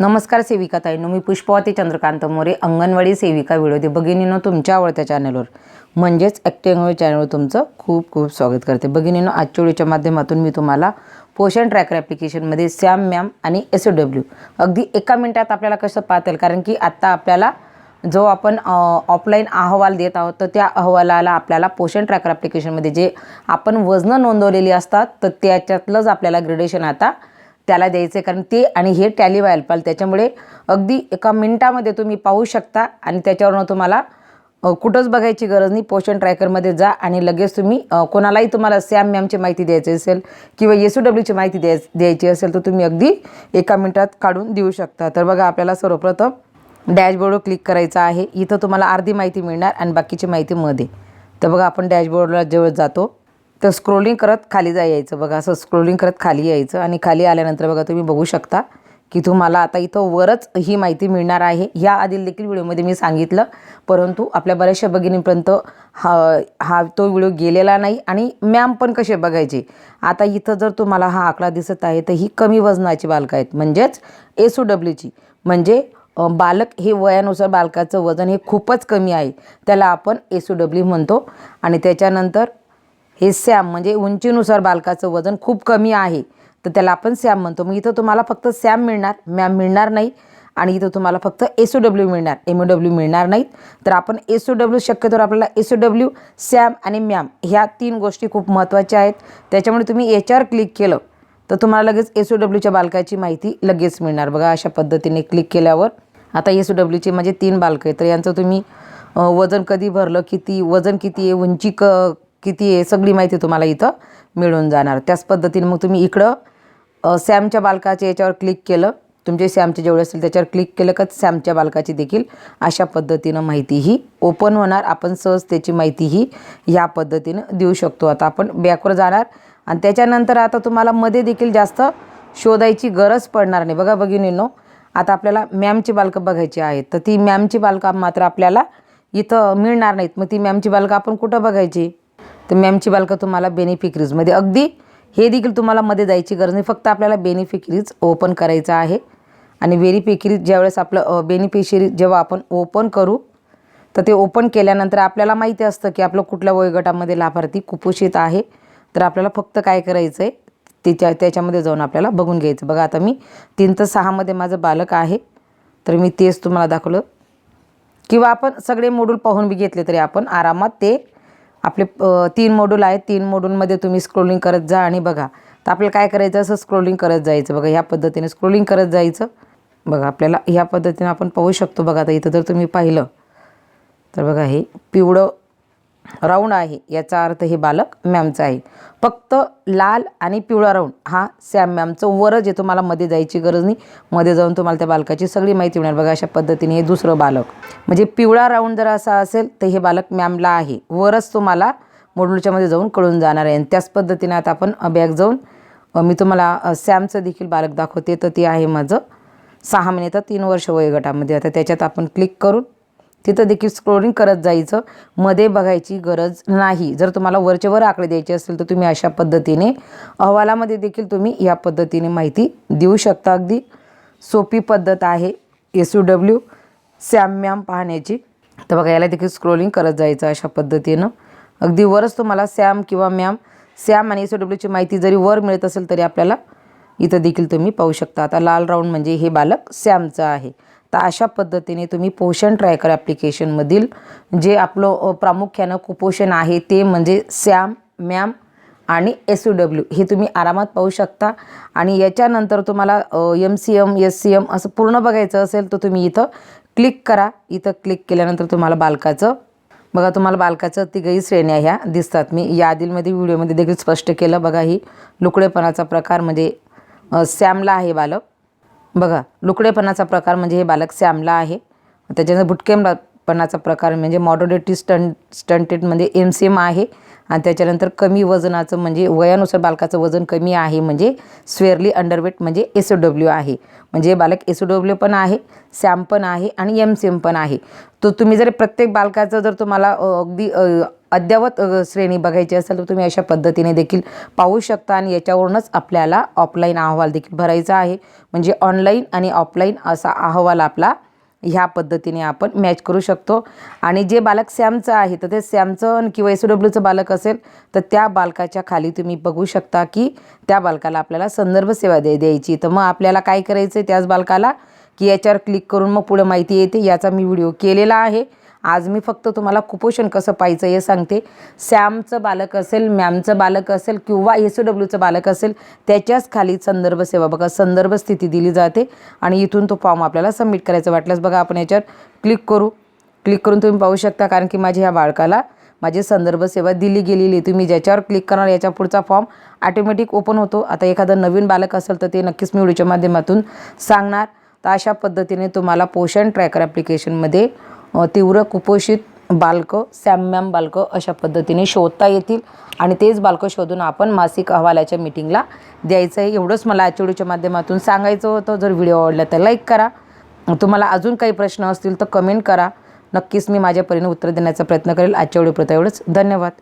नमस्कार सेविका ताईनो मी पुष्पवती चंद्रकांत मोरे अंगणवाडी सेविका व्हिडिओ दे भगिनीनं तुमच्या आवडत्या चॅनलवर म्हणजेच ॲक्टिंग चॅनलवर तुमचं खूप खूप स्वागत करते. भगिनीनं आजच्या व्हिडिओच्या माध्यमातून मी तुम्हाला पोषण ट्रॅकर ॲप्लिकेशनमध्ये सॅम मॅम आणि एस ओ डब्ल्यू अगदी एका मिनटात आपल्याला कसं पाहता येईल कारण की आत्ता आपल्याला जो आपण ऑफलाईन अहवाल देत आहोत तर त्या अहवालाला आपल्याला पोषण ट्रॅकर ॲप्लिकेशनमध्ये जे आपण वजनं नोंदवलेली असतात तर त्याच्यातलंच आपल्याला ग्रेडेशन आता त्याला द्यायचं आहे कारण ते आणि हे टॅली व्हायला पाहिजे त्याच्यामुळे अगदी एका मिनटामध्ये तुम्ही पाहू शकता आणि त्याच्यावरनं तुम्हाला कुठंच बघायची गरज नाही. पोषण ट्रॅकरमध्ये जा आणि लगेच तुम्ही कोणालाही तुम्हाला सॅम मॅमची माहिती द्यायची असेल किंवा एस ओ डब्ल्यूची माहिती द्याय द्यायची असेल तर तुम्ही अगदी एका मिनटात काढून देऊ शकता. तर बघा आपल्याला सर्वप्रथम डॅशबोर्डवर क्लिक करायचं आहे. इथं तुम्हाला अर्धी माहिती मिळणार आणि बाकीची माहिती मध्ये. तर बघा आपण डॅशबोर्डला जेव्हा जातो. तर स्क्रोलिंग करत खाली जा यायचं. बघा असं स्क्रोलिंग करत खाली यायचं आणि खाली आल्यानंतर बघा तुम्ही बघू शकता की तुम्हाला आता इथं वरच ही माहिती मिळणार आहे. ह्या आधील देखील व्हिडिओमध्ये मी सांगितलं. परंतु आपल्या बऱ्याचशा भगिनीपर्यंत हा हा तो व्हिडिओ गेलेला नाही आणि मॅम पण कसे बघायचे? आता इथं जर तुम्हाला हा आकडा दिसत आहे तर ही कमी वजनाची बालकं आहेत. म्हणजेच एस ओ डब्ल्यूची म्हणजे बालक हे वयानुसार बालकाचं वजन हे खूपच कमी आहे. त्याला आपण एस ओ डब्ल्यू म्हणतो. आणि त्याच्यानंतर हे सॅम म्हणजे उंचीनुसार बालकाचं वजन खूप कमी आहे. तर त्याला आपण सॅम म्हणतो. मग इथं तुम्हाला फक्त सॅम मिळणार मॅम मिळणार नाही आणि इथं तुम्हाला फक्त एस ओ डब्ल्यू मिळणार एम ओ डब्ल्यू मिळणार नाहीत. तर आपण एस ओ डब्ल्यू शक्यतोवर आपल्याला एस ओ डब्ल्यू सॅम आणि मॅम ह्या तीन गोष्टी खूप महत्त्वाच्या आहेत. त्याच्यामुळे तुम्ही याच्यावर क्लिक केलं तर तुम्हाला लगेच एस ओ डब्ल्यूच्या बालकाची माहिती लगेच मिळणार. बघा अशा पद्धतीने क्लिक केल्यावर. आता एस ओ डब्ल्यूचे म्हणजे तीन बालकं आहेत. तर यांचं तुम्ही वजन कधी भरलं किती वजन किती आहे उंची क किती आहे सगळी माहिती तुम्हाला इथं मिळून जाणार. त्याच पद्धतीने मग तुम्ही इकडं सॅमच्या बालकाच्या याच्यावर क्लिक केलं. तुमचे सॅमचे जेवढे असेल त्याच्यावर क्लिक केलं का सॅमच्या बालकाची देखील अशा पद्धतीनं माहिती ही ओपन होणार. आपण सहज त्याची माहिती ही ह्या पद्धतीनं देऊ शकतो. आता आपण बॅकवर जाणार आणि त्याच्यानंतर आता तुम्हाला मध्ये देखील जास्त शोधायची गरज पडणार नाही. बघा भगिनींनो आता आपल्याला मॅमची बालकं बघायची आहेत. तर ती मॅमची बालकं मात्र आपल्याला इथं मिळणार नाहीत. मग ती मॅमची बालकं आपण कुठं बघायची? तर मॅमची बालकं तुम्हाला बेनिफिकरीजमध्ये अगदी हे देखील तुम्हाला मध्ये जायची गरज नाही. फक्त आपल्याला बेनिफिकरीज ओपन करायचं आहे. आणि बेनिफिकरीज ज्यावेळेस आपलं बेनिफिशरी जेव्हा आपण ओपन करू तर ते ओपन केल्यानंतर आपल्याला माहिती असतं की आपलं कुठल्या वयोगटामध्ये लाभार्थी कुपोषित आहे. तर आपल्याला फक्त काय करायचं आहे त्याच्या त्याच्यामध्ये जाऊन आपल्याला बघून घ्यायचं. बघा आता मी तीन तर सहामध्ये माझं बालक आहे. तर मी तेच तुम्हाला दाखवलं. किंवा आपण सगळे मोडूल पाहून बी घेतले तरी आपण आरामात ते आपले तीन मोडूल आहेत. तीन मोडूलमध्ये तुम्ही स्क्रोलिंग करत जा आणि बघा. तर आपल्याला काय करायचं? असं स्क्रोलिंग करत जायचं. बघा ह्या पद्धतीने स्क्रोलिंग करत जायचं. बघा आपल्याला ह्या पद्धतीने आपण पाहू शकतो. बघा आता इथं जर तुम्ही पाहिलं तर बघा हे पिवळं राऊंड आहे याचा अर्थ हे बालक मॅमचं आहे. फक्त लाल आणि पिवळा राऊंड हा सॅम मॅमचं वरच आहे तुम्हाला मध्ये जायची गरज नाही मध्ये जाऊन तुम्हाला त्या बालकाची सगळी माहिती मिळणार बघा अशा पद्धतीने हे दुसरं बालक. म्हणजे पिवळा राऊंड जर असा असेल तर हे बालक मॅमला आहे. वरच तुम्हाला मोडूलच्यामध्ये जाऊन कळून जाणार आहे. आणि त्याच पद्धतीने आता आपण बॅग जाऊन मी तुम्हाला सॅमचं देखील बालक दाखवते. तर ते आहे माझं सहा महिने तर तीन वर्ष वयोगटामध्ये. आता त्याच्यात आपण क्लिक करून तिथं देखील स्क्रोलिंग करत जायचं. मध्ये बघायची गरज नाही. जर तुम्हाला वरचे वर आकडे द्यायचे असतील तर तुम्ही अशा पद्धतीने अहवालामध्ये देखील तुम्ही या पद्धतीने माहिती देऊ शकता. अगदी सोपी पद्धत आहे S U W SAM MAM पाहण्याची. तर बघा याला देखील स्क्रोलिंग करत जायचं अशा पद्धतीनं. अगदी वरच तुम्हाला सॅम किंवा मॅम सॅम आणि एस यू डब्ल्यूची माहिती जरी वर मिळत असेल तरी आपल्याला इथं देखील तुम्ही पाहू शकता. आता लाल राऊंड म्हणजे हे बालक सॅमचं आहे. तर अशा पद्धतीने तुम्ही पोषण ट्रॅकर ॲप्लिकेशनमधील जे आपलं प्रामुख्यानं कुपोषण आहे ते म्हणजे सॅम मॅम आणि एस यू डब्ल्यू हे तुम्ही आरामात पाहू शकता. आणि याच्यानंतर तुम्हाला M C M S C M असं पूर्ण बघायचं असेल तर तुम्ही इथं क्लिक करा. इथं क्लिक केल्यानंतर तुम्हाला बालकाचं बघा तुम्हाला बालकाचं तिघही श्रेण्या ह्या दिसतात. मी या व्हिडिओमध्ये देखील स्पष्ट केलं. बघा ही लुकडेपणाचा प्रकार म्हणजे सॅमला आहे बालक. बघा लुकडेपणाचा प्रकार म्हणजे हे बालक सॅमला आहे. त्याच्यानंतर बुटकेमपणाचा प्रकार म्हणजे मॉडोडेटी स्टंट स्टंटेड म्हणजे एम सी एम आहे. आणि त्याच्यानंतर कमी वजनाचं म्हणजे वयानुसार बालकाचं वजन कमी आहे म्हणजे स्वेअरली अंडरवेट म्हणजे एस ओ डब्ल्यू आहे. म्हणजे हे बालक एस ओ डब्ल्यू पण आहे सॅम पण आहे आणि एम सी एम पण आहे. तो तुम्ही जर प्रत्येक बालकाचं जर तुम्हाला अगदी अद्ययावत श्रेणी बघायची असेल तर तुम्ही अशा पद्धतीने देखील पाहू शकता आणि याच्यावरूनच आपल्याला ऑफलाईन अहवाल देखील भरायचा आहे. म्हणजे ऑनलाईन आणि ऑफलाईन असा अहवाल आपला ह्या पद्धतीने आपण मॅच करू शकतो. आणि जे बालक सॅमचं आहे तर ते सॅमचं किंवा एस डब्ल्यूचं बालक असेल तर त्या बालकाच्या खाली तुम्ही बघू शकता की त्या बालकाला आपल्याला संदर्भ सेवा द्या द्यायची. तर मग आपल्याला काय करायचं आहे त्याच बालकाला? की याच्यावर क्लिक करून मग पुढं माहिती येते. याचा मी व्हिडिओ केलेला आहे. आज मी फक्त तुम्हाला कुपोषण कसं पाहायचं हे सांगते. सॅमचं बालक असेल मॅमचं बालक असेल किंवा एस डब्ल्यूचं बालक असेल त्याच्याच खाली संदर्भ सेवा बघा संदर्भ स्थिती दिली जाते आणि इथून तो फॉर्म आपल्याला सबमिट करायचा. वाटल्यास बघा आपण याच्यावर क्लिक करू. क्लिक करून तुम्ही पाहू शकता कारण की माझ्या ह्या बाळकाला माझी संदर्भ सेवा दिली गेलेली आहे. तुम्ही ज्याच्यावर क्लिक करणार याच्या पुढचा फॉर्म ऑटोमॅटिक ओपन होतो. आता एखादं नवीन बालक असेल तर ते नक्कीच मी व्हिडिओच्या माध्यमातून सांगणार. तर अशा पद्धतीने तुम्हाला पोषण ट्रॅकर ॲप्लिकेशनमध्ये तीव्र कुपोषित बालकं सॅमॅम बालकं अशा पद्धतीने शोधता येतील आणि तेच बालकं शोधून आपण मासिक अहवालाच्या मीटिंगला द्यायचं आहे एवढंच मला आजच्या व्हिडिओच्या माध्यमातून सांगायचं होतं. जर व्हिडिओ आवडला तर लाईक करा. तुम्हाला अजून काही प्रश्न असतील तर कमेंट करा. नक्कीच मी माझ्या परीने उत्तर देण्याचा प्रयत्न करेल. आजच्या व्हिडिओ एवढंच. धन्यवाद.